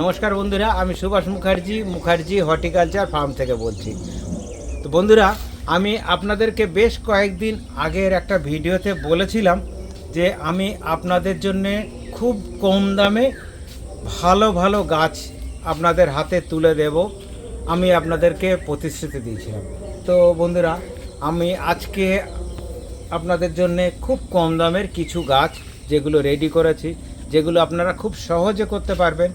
নমস্কার বন্ধুরা, আমি সুভাষ মুখার্জি মুখার্জি হর্টিকালচার ফার্ম থেকে বলছি। তো বন্ধুরা, আমি আপনাদেরকে বেশ কয়েকদিন আগের একটা ভিডিওতে বলেছিলাম যে আমি আপনাদের জন্যে খুব কম দামে ভালো ভালো গাছ আপনাদের হাতে তুলে দেব। আমি আপনাদেরকে প্রতিশ্রুতি দিয়েছিলাম। তো বন্ধুরা, আমি আজকে আপনাদের জন্য খুব কম দামের কিছু গাছ যেগুলো রেডি করেছি, যেগুলো আপনারা খুব সহজে করতে পারবেন।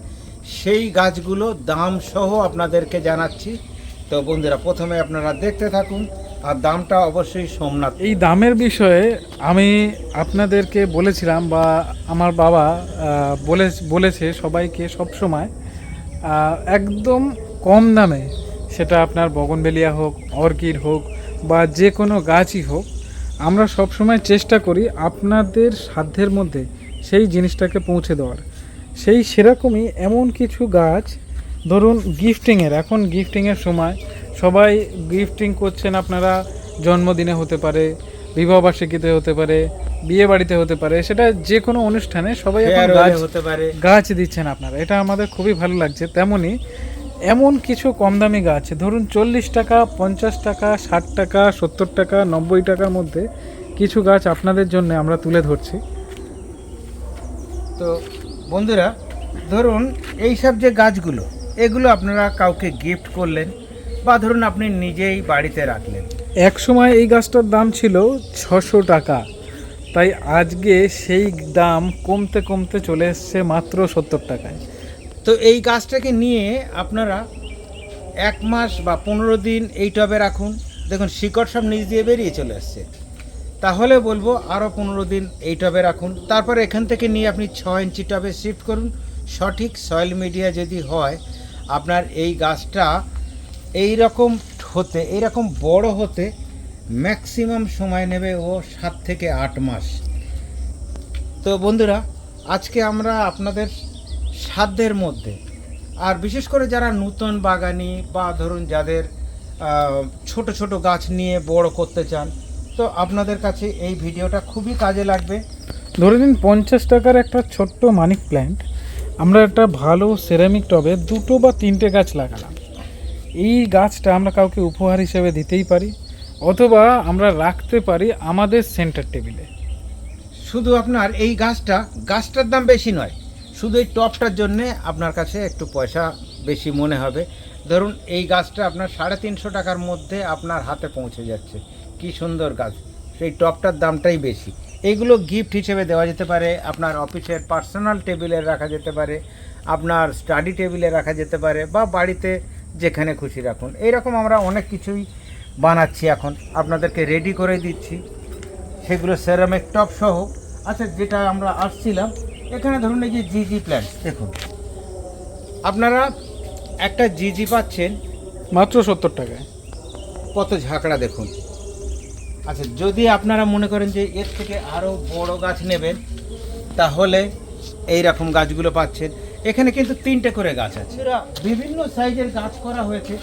সেই গাছগুলো দাম সহ আপনাদেরকে জানাচ্ছি। তো বন্ধুরা, প্রথমে আপনারা দেখতে থাকুন, আর দামটা অবশ্যই সোমনাথ। এই দামের বিষয়ে আমি আপনাদেরকে বলেছিলাম বা আমার বাবা বলে, বলেছে সবাইকে সব সময় একদম কম দামে সেটা আপনার বগনবেলিয়া হোক, অর্কিড হোক বা যে কোনো গাছই হোক, আমরা সব সময় চেষ্টা করি আপনাদের সাধ্যের মধ্যে সেই জিনিসটাকে পৌঁছে দেওয়ার। সেই সেরকমই এমন কিছু গাছ ধরুন গিফটিংয়ের এখন গিফটিংয়ের সময় সবাই গিফটিং করছেন আপনারা জন্মদিনে হতে পারে বিবাহবার্ষিকীতে হতে পারে বিয়ে বাড়িতে হতে পারে সেটা যে কোনো অনুষ্ঠানে সবাই এখন গাছ হতে পারে। গাছ দিচ্ছেন আপনারা। এটা আমাদের খুবই ভালো লাগছে। তেমনি এমন কিছু কম দামি গাছ ধরুন চল্লিশ টাকা পঞ্চাশ টাকা ষাট টাকা সত্তর টাকা নব্বই টাকার মধ্যে কিছু গাছ আপনাদের জন্য আমরা তুলে ধরছি। তো বন্ধুরা ধরুন এই সব যে গাছগুলো এগুলো আপনারা কাউকে গিফট করলেন বা ধরুন আপনি নিজেই বাড়িতে রাখলেন। এক সময় এই গাছটার দাম ছিল ছশো টাকা তাই আজকে সেই দাম কমতে কমতে চলে এসছে মাত্র সত্তর টাকায়। তো এই গাছটাকে নিয়ে আপনারা এক মাস বা পনেরো দিন এই টবে রাখুন। দেখুন শিকড় সব নিচ দিয়ে বেরিয়ে চলে আসছে। তাহলে বলব আরও পনেরো দিন এই টবে রাখুন। তারপর এখান থেকে নিয়ে আপনি ছ ইঞ্চি টবে শিফট করুন। সঠিক সয়েল মিডিয়া যদি হয়, আপনার এই গাছটা এই রকম হতে, এইরকম বড় হতে ম্যাক্সিমাম সময় নেবে ও সাত থেকে আট মাস। তো বন্ধুরা, আজকে আমরা আপনাদের সাধ্যের মধ্যে, আর বিশেষ করে যারা নূতন বাগানি বা ধরুন যাদের ছোট ছোট গাছ নিয়ে বড় করতে চান তো আপনাদের কাছে এই ভিডিওটা খুবই কাজে লাগবে। ধরে নিন পঞ্চাশ টাকার একটা ছোট্ট মানিক প্ল্যান্ট আমরা একটা ভালো সেরামিক টবে দুটো বা তিনটে গাছ লাগালাম। এই গাছটা আমরা কাউকে উপহার হিসেবে দিতেই পারি অথবা আমরা রাখতে পারি আমাদের সেন্টার টেবিলে শুধু আপনার এই গাছটা গাছটার দাম বেশি নয় শুধু এই টপটার জন্যে আপনার কাছে একটু পয়সা বেশি মনে হবে। ধরুন এই গাছটা আপনার সাড়ে তিনশো টাকার মধ্যে আপনার হাতে পৌঁছে যাচ্ছে। কি সুন্দর গাছ। সেই টপটার দামটাই বেশি। এইগুলো গিফট হিসেবে দেওয়া যেতে পারে আপনার অফিসের পার্সোনাল টেবিলে রাখা যেতে পারে আপনার স্টাডি টেবিলে রাখা যেতে পারে বা বাড়িতে যেখানে খুশি রাখুন। এইরকম আমরা অনেক কিছুই বানাচ্ছি এখন। আপনাদেরকে রেডি করে দিচ্ছি। সেগুলো সেরামিক টপ সহ। আচ্ছা যেটা আমরা আসছিলাম এখানে ধরুন এই যে জিজি প্ল্যান্ট দেখুন। আপনারা একটা জিজি পাচ্ছেন মাত্র সত্তর টাকায়। কত ঝাঁকড়া দেখুন। আচ্ছা যদি আপনারা মনে করেন যে এর থেকে আরও বড় গাছ নেবেন, তাহলে এই রকম গাছগুলো পাচ্ছেন। এখানে কিন্তু তিনটে করে গাছ আছে। বিভিন্ন সাইজের গাছ করা হয়েছে।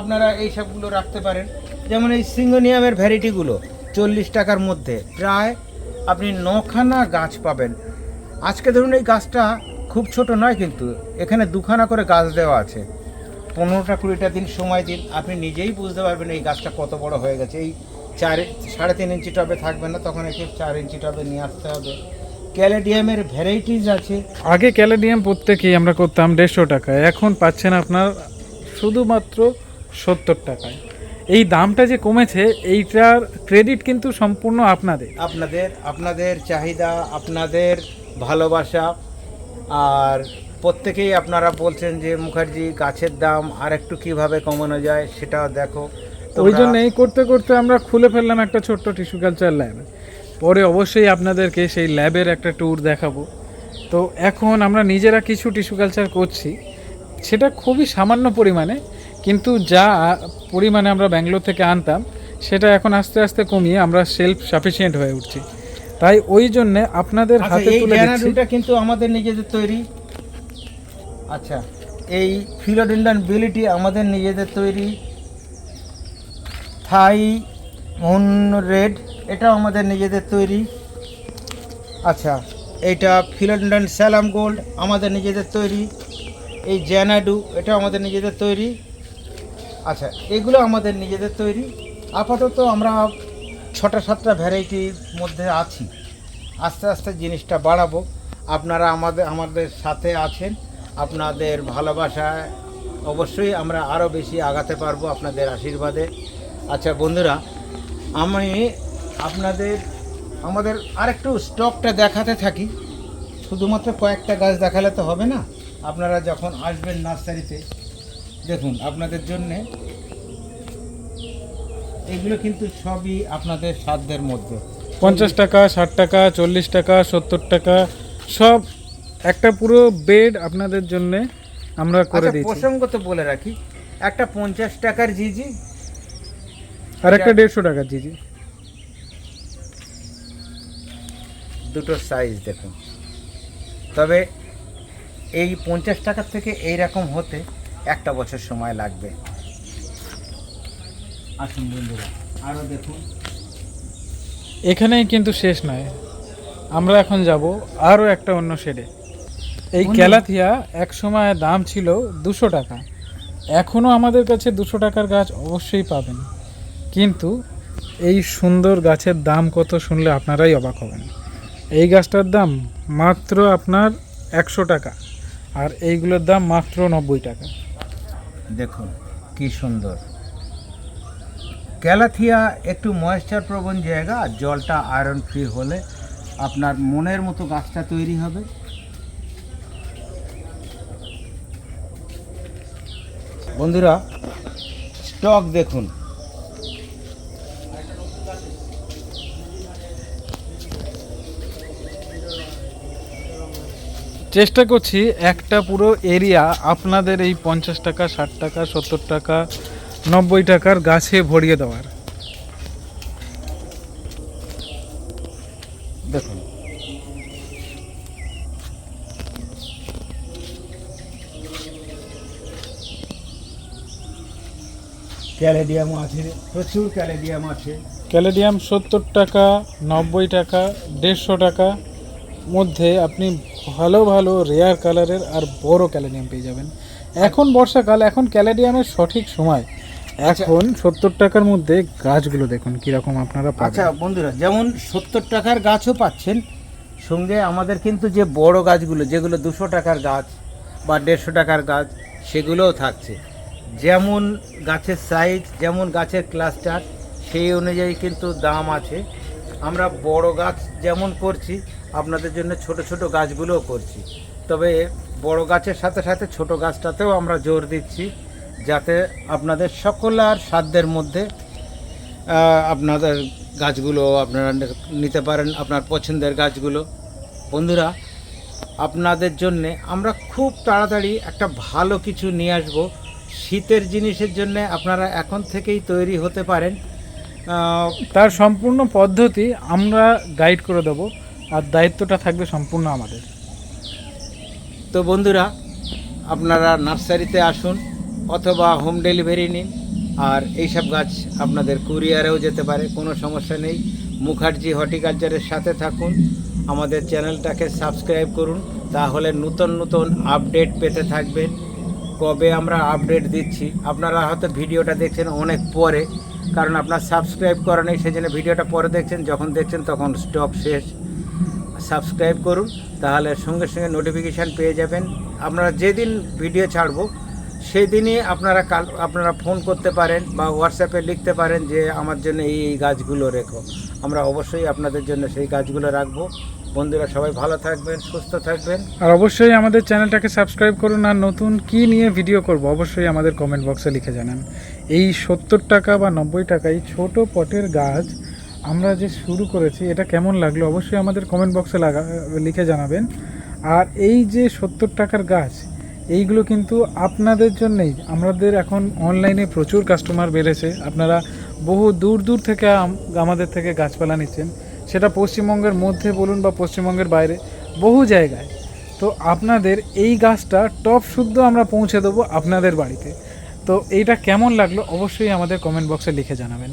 আপনারা এই সবগুলো রাখতে পারেন। যেমন এই সিঙ্গোনিয়ামের ভ্যারাইটিগুলো চল্লিশ টাকার মধ্যে। প্রায় আপনি নখানা গাছ পাবেন। আজকে ধরুন এই গাছটা খুব ছোট নয় কিন্তু, এখানে দুখানা করে গাছ দেওয়া আছে। পনেরোটা কুড়িটা দিন সময় দিন, আপনি নিজেই বুঝতে পারবেন এই গাছটা কত বড় হয়ে গেছে। এই চার সাড়ে তিন ইঞ্চি টবে থাকবে না তখন একে চার ইঞ্চি টবে নিয়ে আসতে হবে। ক্যালেডিয়ামের ভ্যারাইটিস আছে। আগে ক্যালেডিয়াম প্রত্যেকেই আমরা করতাম দেড়শো টাকায় এখন পাচ্ছেন আপনার শুধুমাত্র সত্তর টাকায়। এই দামটা যে কমেছে এইটার ক্রেডিট কিন্তু সম্পূর্ণ আপনাদের। আপনাদের আপনাদের চাহিদা আপনাদের ভালোবাসা আর প্রত্যেকেই আপনারা বলছেন যে মুখার্জি গাছের দাম আর একটু কীভাবে কমানো যায় সেটাও দেখো। ওই জন্য এই করতে করতে আমরা খুলে ফেললাম একটা ছোট্ট টিস্যু কালচার ল্যাব। পরে অবশ্যই আপনাদেরকে সেই ল্যাবের একটা ট্যুর দেখাবো। তো এখন আমরা নিজেরা কিছু টিস্যু কালচার করছি। সেটা খুবই সামান্য পরিমাণে কিন্তু যা পরিমাণে আমরা ব্যাঙ্গালোর থেকে আনতাম সেটা এখন আস্তে আস্তে কমিয়ে আমরা সেলফ সাফিসিয়েন্ট হয়ে উঠছি। তাই ওই জন্যে আপনাদের আচ্ছা হাতে তুলে দিচ্ছি। কিন্তু আমাদের নিজেদের তৈরি। আচ্ছা এই ফিলোডেন্ডান বিলিটি আমাদের নিজেদের তৈরি। থাই, মুন, রেড, এটাও আমাদের নিজেদের তৈরি। আচ্ছা এইটা ফিলোডেন্ডান স্যালাম গোল্ড, আমাদের নিজেদের তৈরি। এই জ্যানাডু এটা আমাদের নিজেদের তৈরি। আচ্ছা এগুলো আমাদের নিজেদের তৈরি। আপাতত আমরা ছটা, সাতটা ভ্যারাইটির মধ্যে আছি। আস্তে আস্তে জিনিসটা বাড়াবো। আপনারা আমাদের আমাদের সাথে আছেন। আপনাদের ভালোবাসায় অবশ্যই আমরা আরও বেশি আগাতে পারব আপনাদের আশীর্বাদে। আচ্ছা বন্ধুরা আমি আপনাদের আমাদের আরেকটু স্টকটা দেখাতে থাকি। শুধুমাত্র কয়েকটা গাছ দেখালে তো হবে না? আপনারা যখন আসবেন নার্সারিতে দেখুন আপনাদের জন্যে এগুলো কিন্তু সবই আপনাদের সাধ্যের মধ্যে। পঞ্চাশ টাকা ষাট টাকা চল্লিশ টাকা সত্তর টাকা সব একটা পুরো বেড আপনাদের জন্য আমরা করে আচ্ছা দিয়েছি। প্রসঙ্গত বলে রাখি একটা পঞ্চাশ টাকার জিজি আর একটা দেড়শো টাকা জি জি। দুটো সাইজ দেখুন। তবে এই পঞ্চাশ টাকার থেকে এই রকম হতে একটা বছর সময় লাগবে। আসুন বন্ধুরা আরও দেখুন। এখানেই কিন্তু শেষ নয়। আমরা এখন যাব আরও একটা অন্য শেডে এই ক্যালাথিয়া এক সময় দাম ছিল দুশো টাকা। এখনও আমাদের কাছে দুশো টাকার গাছ অবশ্যই পাবেন। কিন্তু এই সুন্দর গাছের দাম কত শুনলে আপনারাই অবাক হবেন। এই গাছটার দাম মাত্র আপনার একশো টাকা আর এইগুলোর দাম মাত্র নব্বই টাকা। দেখুন, কি সুন্দর। ক্যালাথিয়া একটু ময়েশ্চার প্রবণ জায়গা, জলটা আয়রন ফ্রি হলে আপনার মনের মতো গাছটা তৈরি হবে। বন্ধুরা স্টক দেখুন। চেষ্টা করছি একটা পুরো এরিয়া আপনাদের এই পঞ্চাশ টাকা ষাট টাকা সত্তর টাকা নব্বই টাকার গাছে ভরিয়ে দেওয়ার। দেখুন। ক্যালেডিয়াম আছে প্রচুর ক্যালেডিয়াম আছে। ক্যালেডিয়াম সত্তর টাকা নব্বই টাকা দেড়শো টাকা মধ্যে আপনি ভালো ভালো রেয়ার কালারের আর বড় ক্যালেডিয়াম পেয়ে যাবেন। এখন বর্ষাকাল এখন ক্যালেডিয়ামের সঠিক সময়। এখন সত্তর টাকার মধ্যে গাছগুলো দেখুন কীরকম আপনারা আচ্ছা বন্ধুরা যেমন সত্তর টাকার গাছও পাচ্ছেন সঙ্গে আমাদের কিন্তু যে বড় গাছগুলো যেগুলো দুশো টাকার গাছ বা দেড়শো টাকার গাছ সেগুলোও থাকছে। যেমন গাছের সাইজ যেমন গাছের ক্লাস্টার সেই অনুযায়ী কিন্তু দাম আছে। আমরা বড় গাছ যেমন করছি আপনাদের জন্য ছোট ছোট গাছগুলোও করছি। তবে বড় গাছের সাথে সাথে ছোট গাছটাতেও আমরা জোর দিচ্ছি যাতে আপনাদের সকলার সাধ্যের মধ্যে আপনাদের গাছগুলো আপনারা নিতে পারেন, আপনার পছন্দের গাছগুলো। বন্ধুরা, আপনাদের জন্যে আমরা খুব তাড়াতাড়ি একটা ভালো কিছু নিয়ে আসব। শীতের জিনিসের জন্য আপনারা এখন থেকেই তৈরি হতে পারেন। তার সম্পূর্ণ পদ্ধতি আমরা গাইড করে দেবো। আর দায়িত্বটা থাকবে সম্পূর্ণ আমাদের। তো বন্ধুরা, আপনারা নার্সারিতে আসুন অথবা হোম ডেলিভারি নিন, আর এইসব গাছ আপনাদের কুরিয়ারেও যেতে পারে, কোনো সমস্যা নেই। মুখার্জি হর্টিকালচারের সাথে থাকুন, আমাদের চ্যানেলটাকে সাবস্ক্রাইব করুন, তাহলে নতুন নতুন আপডেট পেতে থাকবেন। কবে আমরা আপডেট দিচ্ছি, আপনারা হয়তো ভিডিওটা দেখছেন অনেক পরে, কারণ আপনার সাবস্ক্রাইব করা নেই সেই জন্য ভিডিওটা পরে দেখছেন, যখন দেখছেন তখন স্টক শেষ। সাবস্ক্রাইব করুন, তাহলে সঙ্গে সঙ্গে নোটিফিকেশান পেয়ে যাবেন। আপনারা যেদিন ভিডিও ছাড়বো সেই দিনই আপনারা কাল, আপনারা ফোন করতে পারেন বা হোয়াটসঅ্যাপে লিখতে পারেন যে, আমার জন্য এই এই গাছগুলো রেখো। আমরা অবশ্যই আপনাদের জন্য সেই গাছগুলো রাখব। বন্ধুরা, সবাই ভালো থাকবেন, সুস্থ থাকবেন। আর অবশ্যই আমাদের চ্যানেলটাকে সাবস্ক্রাইব করুন, আর নতুন কি নিয়ে ভিডিও করব, অবশ্যই আমাদের কমেন্ট বক্সে লিখে জানান। এই সত্তর টাকা বা নব্বই টাকা এই ছোট পটের গাছ আমরা যে শুরু করেছি, এটা কেমন লাগল অবশ্যই আমাদের কমেন্ট বক্সে লাগা লিখে জানাবেন। আর এই যে সত্তর টাকার গাছ, এইগুলো কিন্তু আপনাদের জন্যেই। আমাদের এখন অনলাইনে প্রচুর কাস্টমার বেড়েছে। আপনারা বহু দূর দূর থেকে আমাদের থেকে গাছপালা নিচ্ছেন। সেটা পশ্চিমবঙ্গের মধ্যে বলুন বা পশ্চিমবঙ্গের বাইরে, বহু জায়গায়। তো আপনাদের এই গাছটা টপ শুদ্ধ আমরা পৌঁছে দেবো আপনাদের বাড়িতে। তো এইটা কেমন লাগল অবশ্যই আমাদের কমেন্ট বক্সে লিখে জানাবেন।